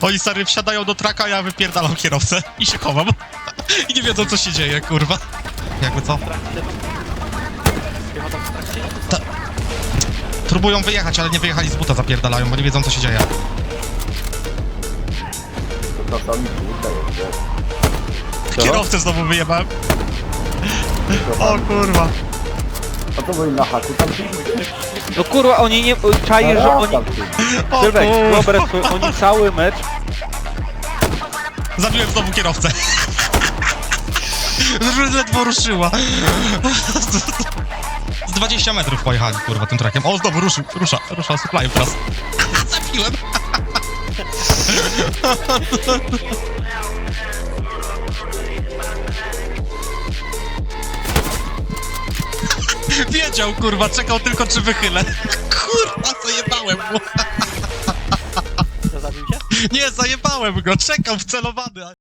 Oni stary wsiadają do traka, ja wypierdalam kierowcę i się chowam. I nie wiedzą co się dzieje, kurwa. Jakby co? Ta... Próbują wyjechać, ale nie wyjechali z buta, zapierdalają, bo nie wiedzą co się dzieje. Czasami jest. Kierowcę znowu wyjebałem. O kurwa. A co byli na haku? Tam się No kurwa, oni nie... Czaję, że oni... tam Sylwek, wyobraź sobie, oni cały mecz... Zabiłem znowu kierowcę. Ledwo ruszyła. Z 20 metrów pojechali, kurwa, tym trakiem. O, znowu ruszył, rusza, rusza supply teraz. Zabiłem. Wiedział, kurwa, czekał tylko czy wychylę. Kurwa, zajebałem mu. To zabił cię? Nie, zajebałem go, czekał wcelowany.